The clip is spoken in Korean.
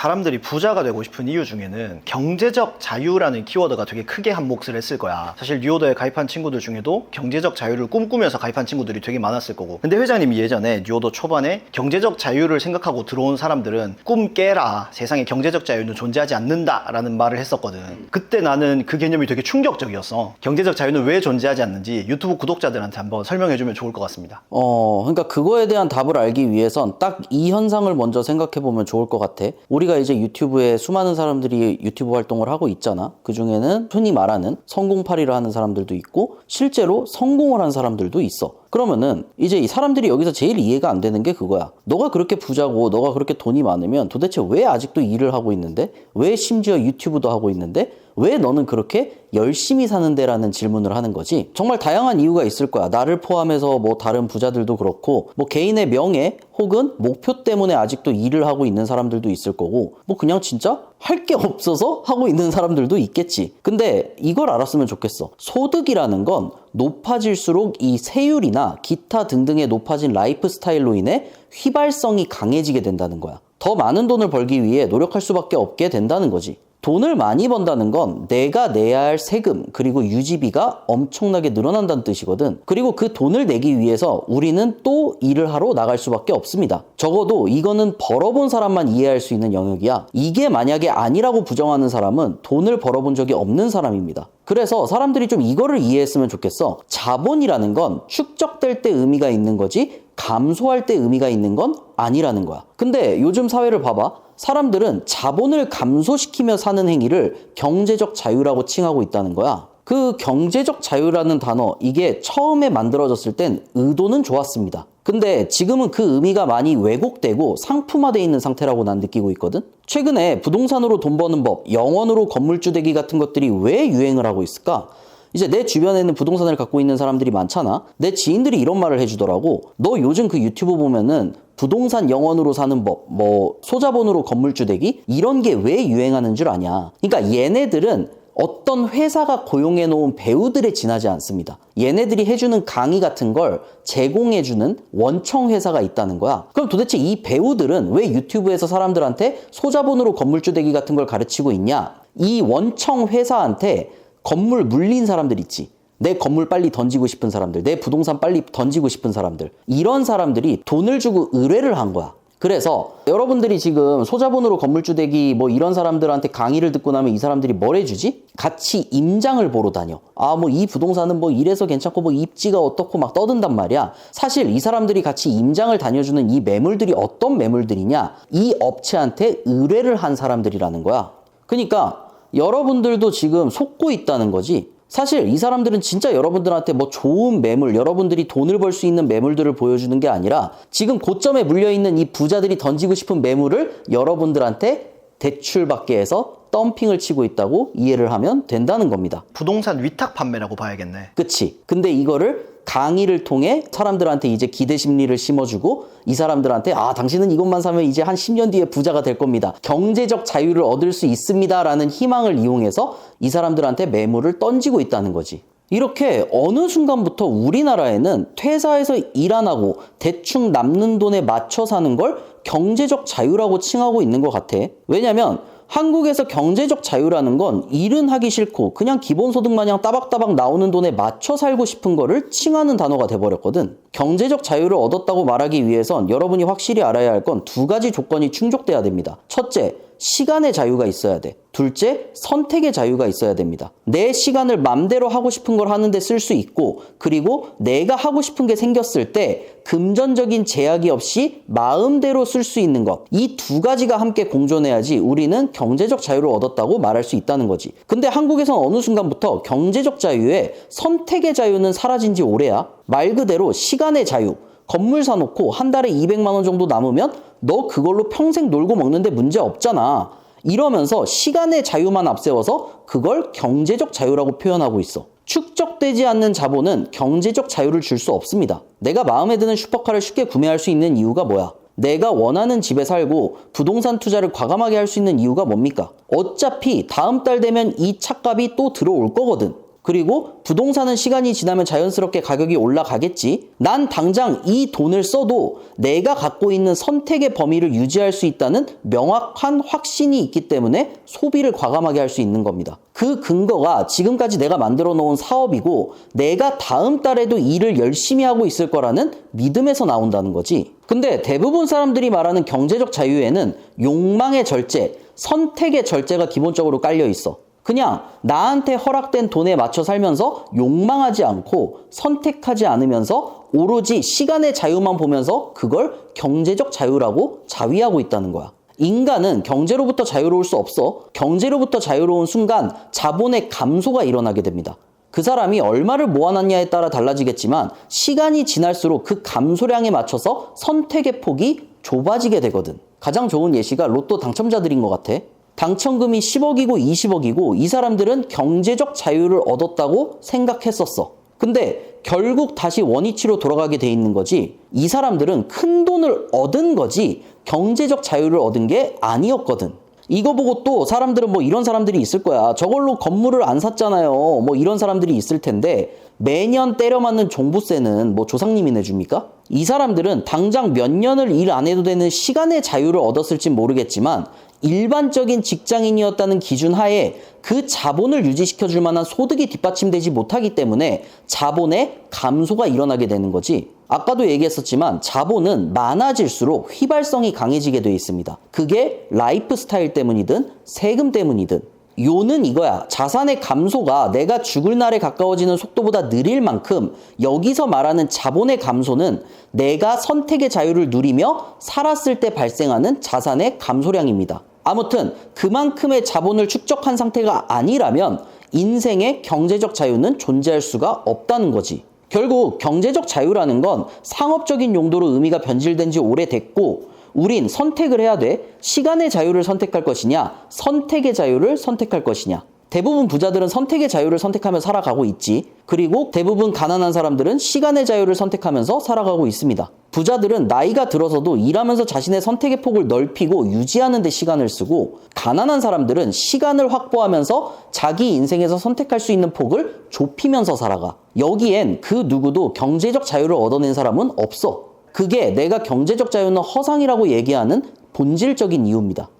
사람들이 부자가 되고 싶은 이유 중에는 경제적 자유라는 키워드가 되게 크게 한 몫을 했을 거야. 사실 뉴오더에 가입한 친구들 중에도 경제적 자유를 꿈꾸면서 가입한 친구들이 되게 많았을 거고. 근데 회장님이 예전에 뉴오더 초반에 경제적 자유를 생각하고 들어온 사람들은 꿈 깨라. 세상에 경제적 자유는 존재하지 않는다 라는 말을 했었거든. 그때 나는 그 개념이 되게 충격적이었어. 경제적 자유는 왜 존재하지 않는지 유튜브 구독자들한테 한번 설명해주면 좋을 것 같습니다. 어, 그러니까 그거에 대한 답을 알기 위해선 딱 이 현상을 먼저 생각해 보면 좋을 것 같아. 우리가 이제 유튜브에 수많은 사람들이 유튜브 활동을 하고 있잖아. 그 중에는 흔히 말하는 성공파리를 하는 사람들도 있고, 실제로 성공을 한 사람들도 있어. 그러면은 이제 이 사람들이 여기서 제일 이해가 안 되는 게 그거야. 너가 그렇게 부자고 너가 그렇게 돈이 많으면 도대체 왜 아직도 일을 하고 있는데? 왜 심지어 유튜브도 하고 있는데? 왜 너는 그렇게 열심히 사는데라는 질문을 하는 거지. 정말 다양한 이유가 있을 거야. 나를 포함해서 뭐 다른 부자들도 그렇고, 뭐 개인의 명예 혹은 목표 때문에 아직도 일을 하고 있는 사람들도 있을 거고, 뭐 그냥 진짜 할 게 없어서 하고 있는 사람들도 있겠지. 근데 이걸 알았으면 좋겠어. 소득이라는 건 높아질수록 이 세율이나 기타 등등의 높아진 라이프 스타일로 인해 휘발성이 강해지게 된다는 거야. 더 많은 돈을 벌기 위해 노력할 수밖에 없게 된다는 거지. 돈을 많이 번다는 건 내가 내야 할 세금 그리고 유지비가 엄청나게 늘어난다는 뜻이거든. 그리고 그 돈을 내기 위해서 우리는 또 일을 하러 나갈 수밖에 없습니다. 적어도 이거는 벌어본 사람만 이해할 수 있는 영역이야. 이게 만약에 아니라고 부정하는 사람은 돈을 벌어본 적이 없는 사람입니다. 그래서 사람들이 좀 이거를 이해했으면 좋겠어. 자본이라는 건 축적될 때 의미가 있는 거지 감소할 때 의미가 있는 건 아니라는 거야. 근데 요즘 사회를 봐봐. 사람들은 자본을 감소시키며 사는 행위를 경제적 자유라고 칭하고 있다는 거야. 그 경제적 자유라는 단어, 이게 처음에 만들어졌을 땐 의도는 좋았습니다. 근데 지금은 그 의미가 많이 왜곡되고 상품화되어 있는 상태라고 난 느끼고 있거든? 최근에 부동산으로 돈 버는 법, 영원으로 건물주대기 같은 것들이 왜 유행을 하고 있을까? 이제 내 주변에는 부동산을 갖고 있는 사람들이 많잖아. 내 지인들이 이런 말을 해주더라고. 너 요즘 그 유튜브 보면은 부동산 영원으로 사는 법, 뭐 소자본으로 건물주 되기 이런 게 왜 유행하는 줄 아냐. 그러니까 얘네들은 어떤 회사가 고용해 놓은 배우들에 지나지 않습니다. 얘네들이 해주는 강의 같은 걸 제공해주는 원청 회사가 있다는 거야. 그럼 도대체 이 배우들은 왜 유튜브에서 사람들한테 소자본으로 건물주 되기 같은 걸 가르치고 있냐? 이 원청 회사한테 건물 물린 사람들 있지. 내 건물 빨리 던지고 싶은 사람들, 내 부동산 빨리 던지고 싶은 사람들. 이런 사람들이 돈을 주고 의뢰를 한 거야. 그래서 여러분들이 지금 소자본으로 건물주 되기 뭐 이런 사람들한테 강의를 듣고 나면 이 사람들이 뭘 해주지? 같이 임장을 보러 다녀. 아, 뭐 이 부동산은 뭐 이래서 괜찮고 뭐 입지가 어떻고 막 떠든단 말이야. 사실 이 사람들이 같이 임장을 다녀주는 이 매물들이 어떤 매물들이냐? 이 업체한테 의뢰를 한 사람들이라는 거야. 그러니까 여러분들도 지금 속고 있다는 거지. 사실 이 사람들은 진짜 여러분들한테 뭐 좋은 매물, 여러분들이 돈을 벌 수 있는 매물들을 보여주는 게 아니라 지금 고점에 물려있는 이 부자들이 던지고 싶은 매물을 여러분들한테 대출받게 해서 덤핑을 치고 있다고 이해를 하면 된다는 겁니다. 부동산 위탁 판매라고 봐야겠네. 그치. 근데 이거를 강의를 통해 사람들한테 이제 기대 심리를 심어주고 이 사람들한테 아, 당신은 이것만 사면 이제 한 10년 뒤에 부자가 될 겁니다. 경제적 자유를 얻을 수 있습니다. 라는 희망을 이용해서 이 사람들한테 매물을 던지고 있다는 거지. 이렇게 어느 순간부터 우리나라에는 퇴사해서 일 안 하고 대충 남는 돈에 맞춰 사는 걸 경제적 자유라고 칭하고 있는 것 같아. 왜냐면 한국에서 경제적 자유라는 건 일은 하기 싫고 그냥 기본소득 마냥 따박따박 나오는 돈에 맞춰 살고 싶은 거를 칭하는 단어가 돼버렸거든. 경제적 자유를 얻었다고 말하기 위해선 여러분이 확실히 알아야 할 건 두 가지 조건이 충족돼야 됩니다. 첫째, 시간의 자유가 있어야 돼. 둘째, 선택의 자유가 있어야 됩니다. 내 시간을 맘대로 하고 싶은 걸 하는데 쓸 수 있고, 그리고 내가 하고 싶은 게 생겼을 때 금전적인 제약이 없이 마음대로 쓸 수 있는 것. 이 두 가지가 함께 공존해야지 우리는 경제적 자유를 얻었다고 말할 수 있다는 거지. 근데 한국에선 어느 순간부터 경제적 자유에 선택의 자유는 사라진 지 오래야. 말 그대로 시간의 자유. 건물 사놓고 한 달에 200만 원 정도 남으면 너 그걸로 평생 놀고 먹는데 문제 없잖아. 이러면서 시간의 자유만 앞세워서 그걸 경제적 자유라고 표현하고 있어. 축적되지 않는 자본은 경제적 자유를 줄 수 없습니다. 내가 마음에 드는 슈퍼카를 쉽게 구매할 수 있는 이유가 뭐야? 내가 원하는 집에 살고 부동산 투자를 과감하게 할 수 있는 이유가 뭡니까? 어차피 다음 달 되면 이 차값이 또 들어올 거거든. 그리고 부동산은 시간이 지나면 자연스럽게 가격이 올라가겠지. 난 당장 이 돈을 써도 내가 갖고 있는 선택의 범위를 유지할 수 있다는 명확한 확신이 있기 때문에 소비를 과감하게 할 수 있는 겁니다. 그 근거가 지금까지 내가 만들어 놓은 사업이고 내가 다음 달에도 일을 열심히 하고 있을 거라는 믿음에서 나온다는 거지. 근데 대부분 사람들이 말하는 경제적 자유에는 욕망의 절제, 선택의 절제가 기본적으로 깔려 있어. 그냥 나한테 허락된 돈에 맞춰 살면서 욕망하지 않고 선택하지 않으면서 오로지 시간의 자유만 보면서 그걸 경제적 자유라고 자위하고 있다는 거야. 인간은 경제로부터 자유로울 수 없어. 경제로부터 자유로운 순간 자본의 감소가 일어나게 됩니다. 그 사람이 얼마를 모아놨냐에 따라 달라지겠지만 시간이 지날수록 그 감소량에 맞춰서 선택의 폭이 좁아지게 되거든. 가장 좋은 예시가 로또 당첨자들인 것 같아. 당첨금이 10억이고 20억이고 이 사람들은 경제적 자유를 얻었다고 생각했었어. 근데 결국 다시 원위치로 돌아가게 돼 있는 거지. 이 사람들은 큰 돈을 얻은 거지 경제적 자유를 얻은 게 아니었거든. 이거 보고 또 사람들은 뭐 이런 사람들이 있을 거야. 저걸로 건물을 안 샀잖아요. 뭐 이런 사람들이 있을 텐데 매년 때려 맞는 종부세는 뭐 조상님이 내줍니까? 이 사람들은 당장 몇 년을 일 안 해도 되는 시간의 자유를 얻었을진 모르겠지만 일반적인 직장인이었다는 기준 하에 그 자본을 유지시켜 줄 만한 소득이 뒷받침되지 못하기 때문에 자본의 감소가 일어나게 되는 거지. 아까도 얘기했었지만 자본은 많아질수록 휘발성이 강해지게 되어 있습니다. 그게 라이프 스타일 때문이든 세금 때문이든 요는 이거야. 자산의 감소가 내가 죽을 날에 가까워지는 속도보다 느릴 만큼 여기서 말하는 자본의 감소는 내가 선택의 자유를 누리며 살았을 때 발생하는 자산의 감소량입니다. 아무튼 그만큼의 자본을 축적한 상태가 아니라면 인생의 경제적 자유는 존재할 수가 없다는 거지. 결국 경제적 자유라는 건 상업적인 용도로 의미가 변질된 지 오래됐고 우린 선택을 해야 돼. 시간의 자유를 선택할 것이냐, 선택의 자유를 선택할 것이냐. 대부분 부자들은 선택의 자유를 선택하며 살아가고 있지. 그리고 대부분 가난한 사람들은 시간의 자유를 선택하면서 살아가고 있습니다. 부자들은 나이가 들어서도 일하면서 자신의 선택의 폭을 넓히고 유지하는 데 시간을 쓰고 가난한 사람들은 시간을 확보하면서 자기 인생에서 선택할 수 있는 폭을 좁히면서 살아가. 여기엔 그 누구도 경제적 자유를 얻어낸 사람은 없어. 그게 내가 경제적 자유는 허상이라고 얘기하는 본질적인 이유입니다.